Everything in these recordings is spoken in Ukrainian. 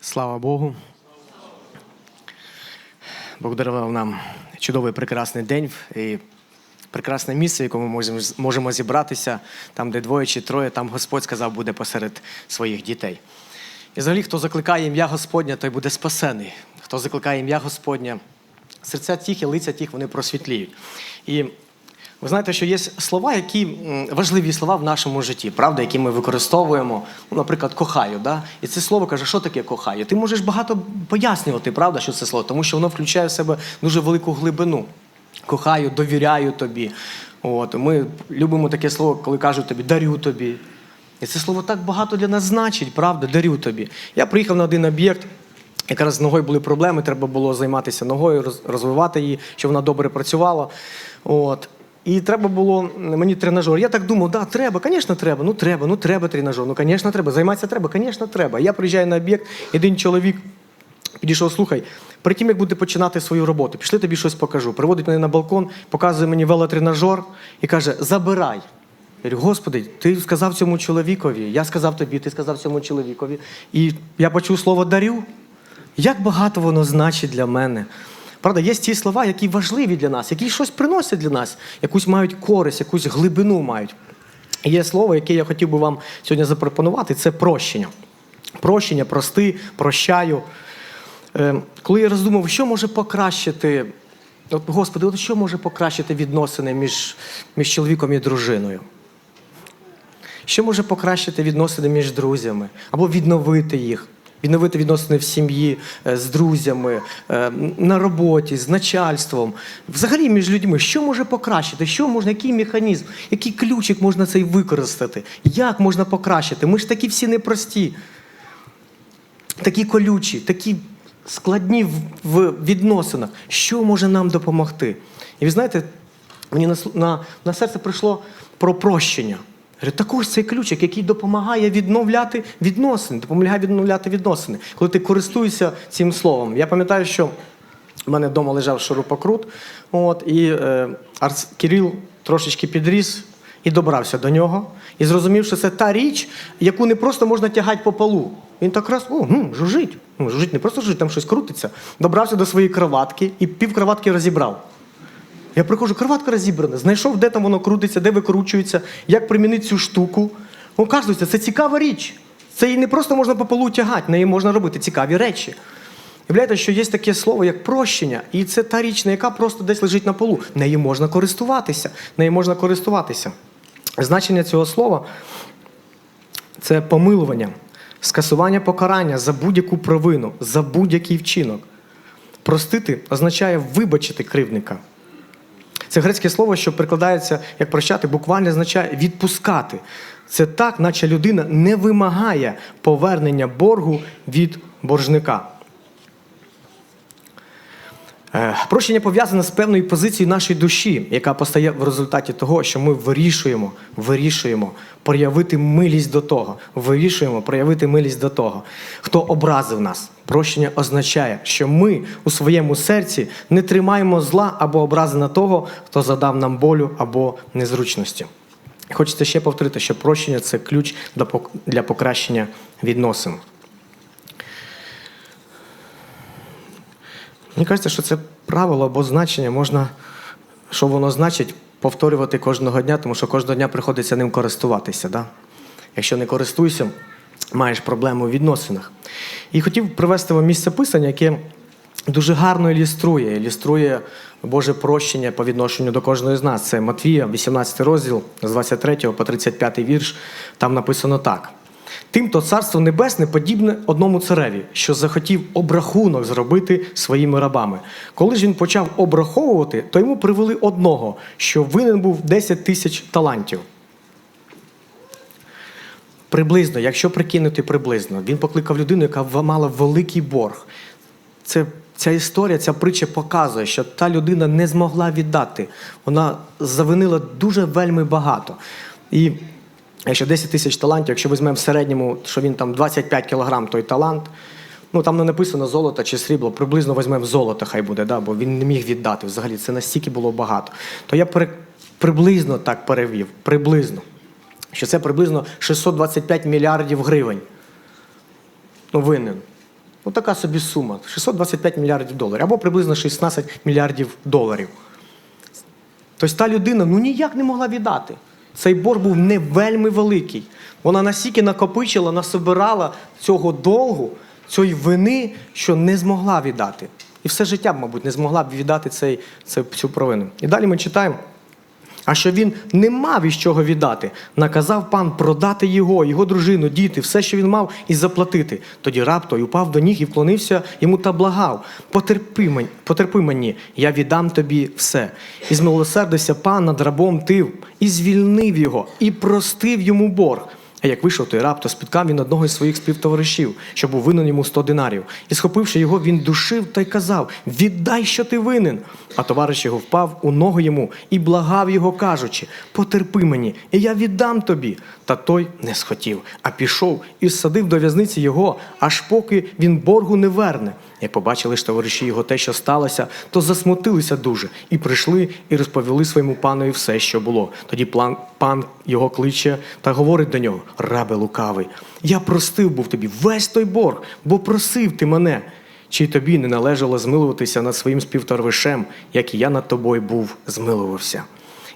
Слава Богу. Бог дарував нам чудовий прекрасний день і прекрасне місце, в якому ми можемо, зібратися, там, де двоє чи троє, там Господь сказав, буде посеред своїх дітей. І взагалі, хто закликає ім'я Господня, той буде спасений. Хто закликає ім'я Господня, серця тих і лиця тих вони просвітліють. І ви знаєте, що є слова, які важливі слова в нашому житті, правда, які ми використовуємо. Ну, наприклад, кохаю. Да? І це слово каже, що таке кохаю? Ти можеш багато пояснювати, правда, що це слово, тому що воно включає в себе дуже велику глибину. Кохаю, довіряю тобі. От, ми любимо таке слово, коли кажуть тобі дарю тобі. І це слово так багато для нас значить, правда, дарю тобі. Я приїхав на один об'єкт. Якраз з ногою були проблеми, треба було займатися ногою, розвивати її, щоб вона добре працювала. От. І треба було мені тренажер. Я так думав, да, треба, звісно, треба. Ну треба, ну треба тренажер. Ну, звісно, треба. Займатися треба, звісно, треба. Я приїжджаю на об'єкт, один чоловік підійшов, слухай, перед тим, як буде починати свою роботу, пішли тобі щось покажу. Приводить мене на балкон, показує мені велотренажер і каже: забирай. Я говорю, Господи, ти сказав цьому чоловікові, я сказав тобі, ти сказав цьому чоловікові. І я почув слово дарю. Як багато воно значить для мене. Правда, є ті слова, які важливі для нас, які щось приносять для нас, якусь мають користь, якусь глибину мають. Є слово, яке я хотів би вам сьогодні запропонувати, це прощення. Прощення, прости, прощаю. Е, Коли я роздумав, що може покращити, от, Господи, от що може покращити відносини між, між чоловіком і дружиною? Що може покращити відносини між друзями або відновити їх? Відновити відносини в сім'ї е, з друзями, е, на роботі, з начальством, взагалі між людьми. Що може покращити? Що можна, який механізм, який ключик можна цей використати? Як можна покращити? Ми ж такі всі непрості, такі колючі, такі складні в, відносинах. Що може нам допомогти? І ви знаєте, мені на, на, на серце прийшло про прощення. Говорю, так ось цей ключик, який допомагає відновляти відносини, допомагає відновляти відносини. Коли ти користуєшся цим словом. Я пам'ятаю, що в мене вдома лежав шурупокрут, от, і е, Арс Кирил трошечки підріс і добрався до нього. І зрозумів, що це та річ, яку не просто можна тягати по полу. Він так раз, о, гм, жужить. Жужить не просто жужить, там щось крутиться. Добрався до своєї кроватки і пів кроватки розібрав. Я приходжу, кроватка розібрана, знайшов, де там воно крутиться, де викручується, як примінити цю штуку. Оказується, це цікава річ. Це її не просто можна по полу тягати, неї можна робити цікаві речі. Являєте, що є таке слово, як прощення, і це та річ, не яка просто десь лежить на полу. Нею можна користуватися. Нею можна користуватися. Значення цього слова це помилування, скасування покарання за будь-яку провину, за будь-який вчинок. Простити означає вибачити кривника. Це грецьке слово, що прикладається як прощати, буквально означає відпускати. Це так, наче людина не вимагає повернення боргу від боржника. Е, Прощення пов'язане з певною позицією нашої душі, яка постає в результаті того, що ми вирішуємо, вирішуємо проявити милість до того, вирішуємо проявити милість до того, хто образив нас. Прощення означає, що ми у своєму серці не тримаємо зла або образи на того, хто задав нам болю або незручності. Хочеться ще повторити, що прощення це ключ для покращення відносин. Мені кажеться, що це правило або значення можна, що воно значить, повторювати кожного дня, тому що кожного дня приходиться ним користуватися. Да? Якщо не користуєшся, маєш проблеми у відносинах. І хотів привести вам місце писання, яке дуже гарно ілюструє, ілюструє Боже прощення по відношенню до кожного з нас. Це Матвія, 18 розділ, з 23 по 35 вірш. Там написано так. Тимто царство небесне подібне одному цареві, що захотів обрахунок зробити своїми рабами. Коли ж він почав обраховувати, то йому привели одного, що винен був 10 тисяч талантів. Приблизно, якщо прикинути приблизно, він покликав людину, яка мала великий борг. Це, ця історія, ця притча показує, що та людина не змогла віддати. Вона завинила дуже вельми багато. І якщо 10 тисяч талантів, якщо візьмемо в середньому, що він там 25 кілограм той талант, ну там не написано золото чи срібло, приблизно візьмемо золото, хай буде, да, бо він не міг віддати. Взагалі це настільки було багато. То я пере, приблизно так перевів. Приблизно. Що це приблизно 625 мільярдів гривень. Ну, винен. Ну, така собі сума 625 мільярдів доларів або приблизно 16 мільярдів доларів. Тобто та людина ну ніяк не могла віддати. Цей борг був не вельми великий. Вона настільки накопичила, насобирала цього долгу, цієї вини, що не змогла віддати. І все життя, мабуть, не змогла б віддати цей, цю провину. І далі ми читаємо. А що він не мав із чого віддати, наказав пан продати його, його дружину, діти, все, що він мав, і заплатити. Тоді раб той упав до ніг і вклонився йому та благав. Потерпи мені, потерпи мені, я віддам тобі все. І змилосердився пан над рабом тив, і звільнив його, і простив йому борг. А як вийшов той раб, то спіткав він одного із своїх співтоваришів, що був винен йому сто динарів. І схопивши його, він душив та й казав: Віддай, що ти винен. А товариш його впав у ноги йому і благав його, кажучи: Потерпи мені, і я віддам тобі. Та той не схотів, а пішов і садив до в'язниці його, аж поки він боргу не верне. Як побачили ж товариші його те, що сталося, то засмутилися дуже і прийшли і розповіли своєму панові все, що було. Тоді план, пан його кличе та говорить до нього: рабе лукавий, я простив був тобі весь той борг, бо просив ти мене. Чи тобі не належало змилуватися над своїм співторвишем, як і я над тобою був змилувався.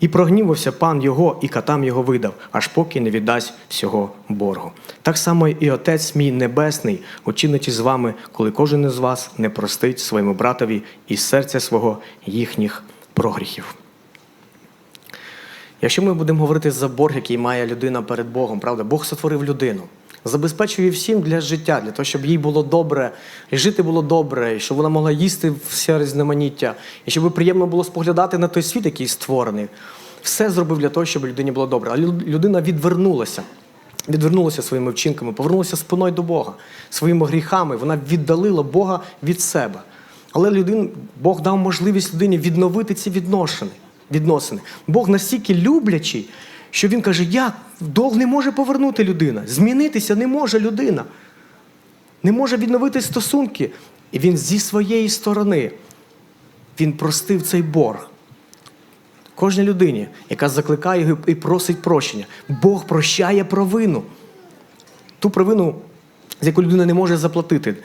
І прогнівався пан його, і катам його видав, аж поки не віддасть всього боргу. Так само і Отець мій Небесний учинить із вами, коли кожен із вас не простить своєму братові із серця свого їхніх прогріхів. Якщо ми будемо говорити за борг, який має людина перед Богом, правда, Бог сотворив людину, забезпечує всім для життя, для того, щоб їй було добре, і жити було добре, і щоб вона могла їсти все різноманіття, і щоб приємно було споглядати на той світ, який створений. Все зробив для того, щоб людині було добре. Але людина відвернулася. Відвернулася своїми вчинками, повернулася спиною до Бога, своїми гріхами. Вона віддалила Бога від себе. Але людин, Бог дав можливість людині відновити ці відносини. Бог настільки люблячий, що він каже: як долг не може повернути людина, змінитися не може людина, не може відновити стосунки. І він зі своєї сторони він простив цей борг. Кожній людині, яка закликає його і просить прощення. Бог прощає провину. Ту провину, з яку людина не може заплатити.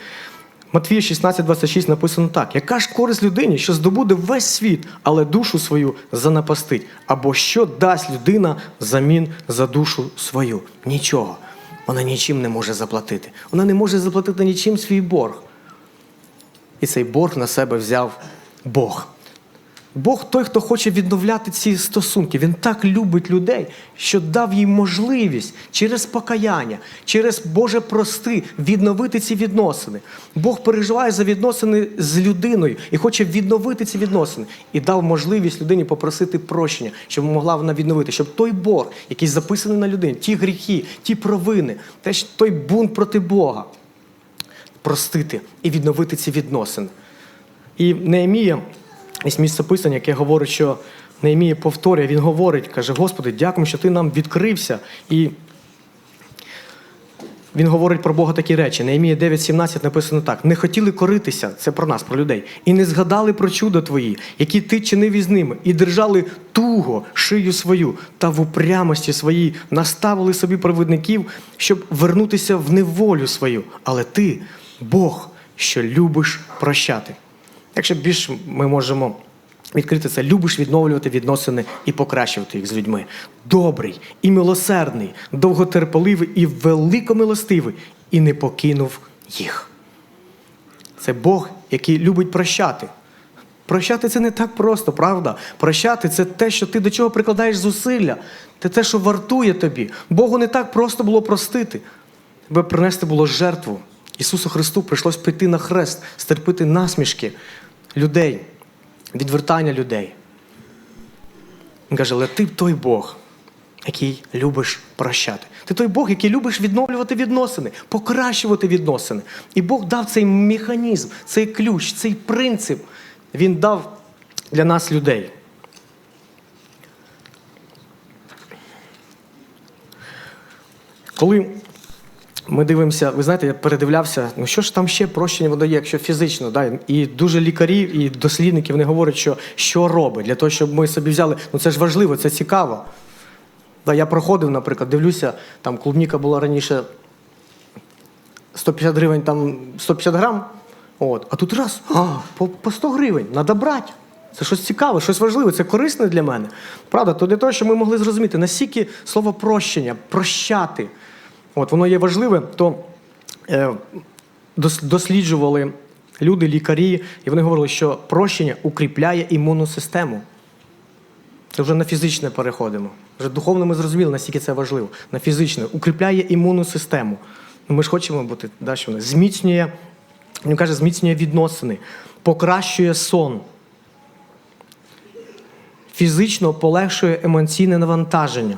Матвія 16,26 написано так: яка ж користь людині, що здобуде весь світ, але душу свою занапастить? Або що дасть людина замін за душу свою? Нічого. Вона нічим не може заплатити. Вона не може заплатити нічим свій борг. І цей борг на себе взяв Бог. Бог той, хто хоче відновляти ці стосунки. Він так любить людей, що дав їм можливість через покаяння, через Боже прости відновити ці відносини. Бог переживає за відносини з людиною і хоче відновити ці відносини. І дав можливість людині попросити прощення, щоб могла вона відновити, щоб той борг, який записаний на людині, ті гріхи, ті провини, теж той бунт проти Бога, простити і відновити ці відносини. І Неемія. Місце писання, яке говорить, що Неемія повторює, він говорить, каже: Господи, дякую, що ти нам відкрився. І він говорить про Бога такі речі. Неемія 9,17 написано так: не хотіли коритися, це про нас, про людей, і не згадали про чудо твої, які ти чинив із ними, і держали туго шию свою та в упрямості своїй наставили собі провідників, щоб вернутися в неволю свою. Але ти, Бог, що любиш прощати. Якщо більш ми можемо відкрити це, любиш відновлювати відносини і покращувати їх з людьми. Добрий і милосердний, довготерпеливий і великомилостивий, і не покинув їх. Це Бог, який любить прощати. Прощати це не так просто, правда? Прощати це те, що ти до чого прикладаєш зусилля, це те, що вартує тобі. Богу не так просто було простити. Тебе принести було жертву. Ісусу Христу прийшлось піти на хрест, стерпити насмішки людей, відвертання людей. Він каже, але ти той Бог, який любиш прощати. Ти той Бог, який любиш відновлювати відносини, покращувати відносини. І Бог дав цей механізм, цей ключ, цей принцип. Він дав для нас людей. Коли ми дивимося, ви знаєте, я передивлявся, ну що ж там ще прощення видає, якщо фізично, да? і дуже лікарі і дослідники вони говорять, що що робить для того, щоб ми собі взяли. Ну це ж важливо, це цікаво. Да, Я проходив, наприклад, дивлюся, там клубніка була раніше 150 гривень там 150 грам, от, а тут раз, а, по, по 100 гривень, треба брати. Це щось цікаве, щось важливе, це корисне для мене. Правда, то для того, щоб ми могли зрозуміти, наскільки слово прощення, прощати, от, воно є важливе, то е, досліджували люди, лікарі, і вони говорили, що прощення укріпляє імунну систему. Це вже на фізичне переходимо. Вже духовно ми зрозуміли, наскільки це важливо. На фізичне укріпляє імунну систему. Ну, ми ж хочемо бути да, зміцнює, він каже, зміцнює відносини, покращує сон, фізично полегшує емоційне навантаження,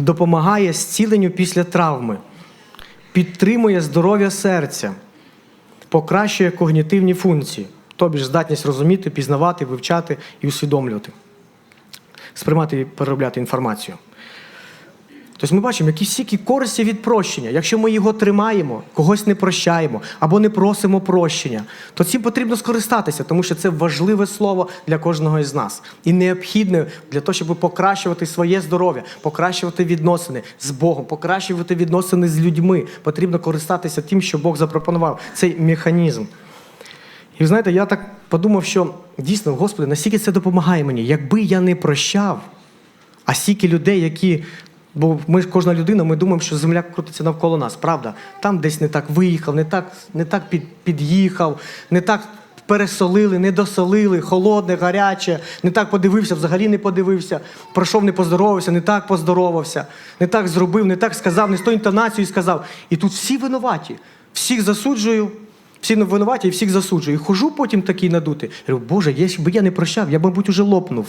допомагає зціленню після травми, підтримує здоров'я серця, покращує когнітивні функції, тобі ж здатність розуміти, пізнавати, вивчати і усвідомлювати сприймати і переробляти інформацію. Тобто ми бачимо, які стільки користі від прощення. Якщо ми його тримаємо, когось не прощаємо або не просимо прощення, то цим потрібно скористатися, тому що це важливе слово для кожного із нас і необхідне для того, щоб покращувати своє здоров'я, покращувати відносини з Богом, покращувати відносини з людьми. Потрібно користатися тим, що Бог запропонував, цей механізм. І знаєте, я так подумав, що дійсно, Господи, настільки це допомагає мені. Якби я не прощав, а стільки людей, які. Бо ми ж кожна людина, ми думаємо, що земля крутиться навколо нас, правда? Там десь не так виїхав, не так, не так під, під'їхав, не так пересолили, не досолили, холодне, гаряче, не так подивився, взагалі не подивився, пройшов, не поздоровався, не так поздоровався, не так зробив, не так сказав, не з тою інтонацією сказав. І тут всі винуваті. Всіх засуджую, всі винуваті і всіх засуджую. І хожу потім такий надутий. Говорю, Боже, б я не прощав, я мабуть, уже лопнув.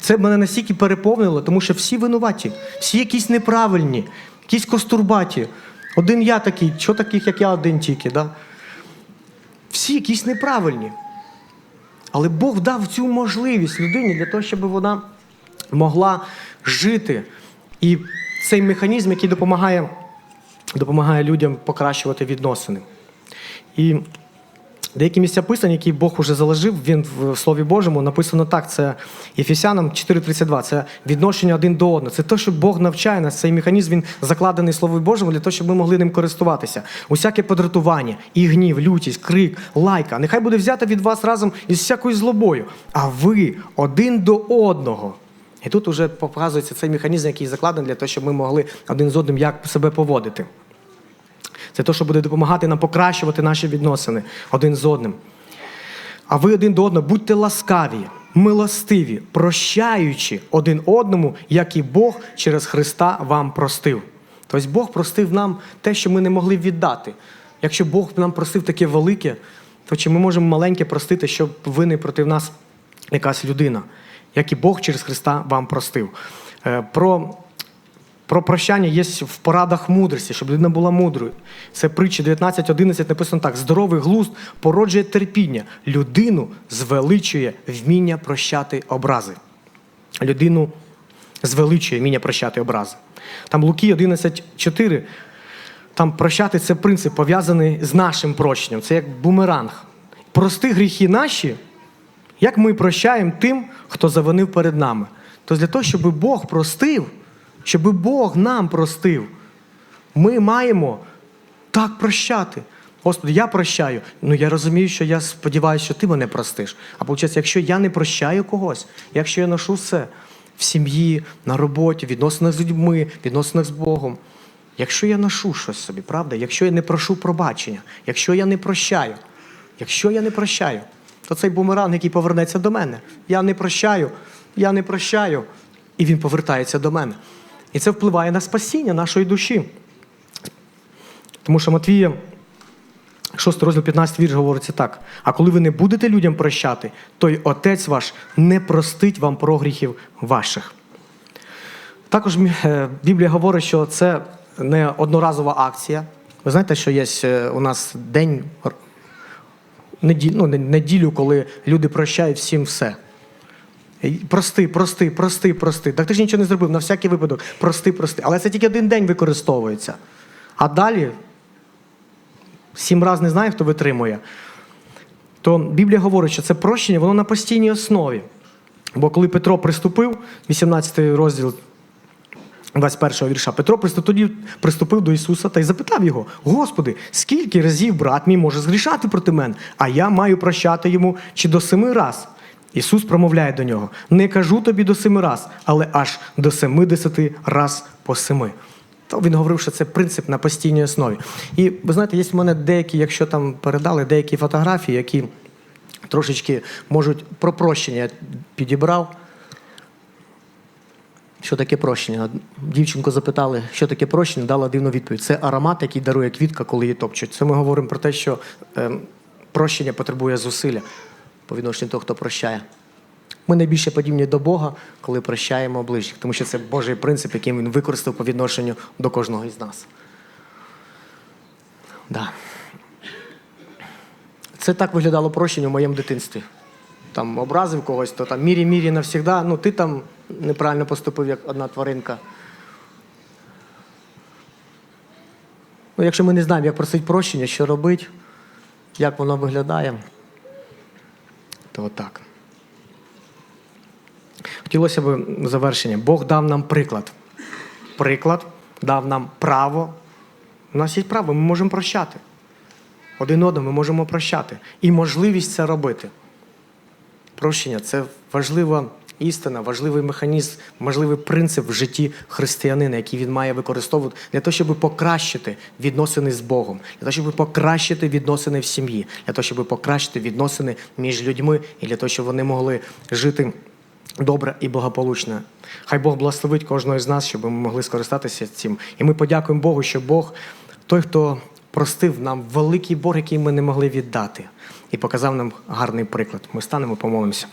Це мене настільки переповнило, тому що всі винуваті, всі якісь неправильні, якісь костурбаті. Один я такий, що таких, як я один тільки. Да? Всі якісь неправильні. Але Бог дав цю можливість людині для того, щоб вона могла жити. І цей механізм, який допомагає, допомагає людям покращувати відносини. І Деякі місця писань, які Бог уже заложив, він в Слові Божому написано так: це Єфесянам 4:32. Це відношення один до одного. Це те, що Бог навчає нас. Цей механізм він закладений в Слові Божому для того, щоб ми могли ним користуватися. Усяке подратування, і гнів, лютість, крик, лайка. Нехай буде взята від вас разом із всякою злобою. А ви один до одного. І тут вже показується цей механізм, який закладений для того, щоб ми могли один з одним як себе поводити. Це те, що буде допомагати нам покращувати наші відносини один з одним. А ви один до одного будьте ласкаві, милостиві, прощаючи один одному, як і Бог через Христа вам простив. Тобто Бог простив нам те, що ми не могли віддати. Якщо Бог нам простив таке велике, то чи ми можемо маленьке простити, щоб винний проти нас якась людина, як і Бог через Христа вам простив. Е, Про про прощання є в порадах мудрості, щоб людина була мудрою. Це притчі 19.11 написано так: здоровий глузд породжує терпіння. Людину звеличує вміння прощати образи. Людину звеличує вміння прощати образи. Там Луки 11.4. Там прощати це принцип пов'язаний з нашим прощенням. Це як бумеранг. Прости гріхи наші, як ми прощаємо тим, хто завинив перед нами. Тобто для того, щоб Бог простив щоб Бог нам простив. Ми маємо так прощати. Господи, я прощаю. Ну я розумію, що я сподіваюся, що ти мене простиш. А виходить, якщо я не прощаю когось, якщо я ношу все в сім'ї, на роботі, відносинах з людьми, відносинах з Богом. Якщо я ношу щось собі, правда? Якщо я не прошу пробачення, якщо я не прощаю, якщо я не прощаю, то цей бумеранг, який повернеться до мене. Я не прощаю, я не прощаю, і він повертається до мене. І це впливає на спасіння нашої душі. Тому що Матвія, 6 розділ 15 вірш говориться так: а коли ви не будете людям прощати, то й Отець ваш не простить вам прогріхів ваших. Також е, Біблія говорить, що це не одноразова акція. Ви знаєте, що є е, у нас день ну, неділю, коли люди прощають всім все. Прости, прости, прости, прости. Так ти ж нічого не зробив на всякий випадок. Прости, прости. Але це тільки один день використовується. А далі сім разів не знаю, хто витримує. То Біблія говорить, що це прощення, воно на постійній основі. Бо коли Петро приступив, 18 розділ 21 вірша. Петро тоді приступив до Ісуса та й запитав його: Господи, скільки разів брат мій може згрішати проти мене, а я маю прощати йому чи до семи раз? Ісус промовляє до нього: Не кажу тобі до семи раз, але аж до семидесяти раз по семи. То він говорив, що це принцип на постійній основі. І ви знаєте, є в мене деякі, якщо там передали деякі фотографії, які трошечки можуть про прощення підібрав. Що таке прощення? Дівчинку запитали, що таке прощення, дала дивну відповідь. Це аромат, який дарує квітка, коли її топчуть. Це ми говоримо про те, що е, прощення потребує зусилля по відношенню того, хто прощає. Ми найбільше подібні до Бога, коли прощаємо ближніх, тому що це Божий принцип, який він використав по відношенню до кожного із нас. Да. Це так виглядало прощення в моєму дитинстві. Там образив когось, то там мірі-мірі навсігда. Ну, ти там неправильно поступив, як одна тваринка. Ну, якщо ми не знаємо, як просити прощення, що робити, як воно виглядає, то отак. Хотілося б завершення. Бог дав нам приклад. Приклад дав нам право. У нас є право, ми можемо прощати. Один одному ми можемо прощати. І можливість це робити. Прощення це важлива істина, важливий механізм, важливий принцип в житті християнина, який він має використовувати для того, щоб покращити відносини з Богом, для того, щоб покращити відносини в сім'ї, для того, щоб покращити відносини між людьми і для того, щоб вони могли жити добре і благополучно. Хай Бог благословить кожного з нас, щоб ми могли скористатися цим. І ми подякуємо Богу, що Бог той, хто простив нам великий борг, який ми не могли віддати, і показав нам гарний приклад. Ми станемо, помолимося.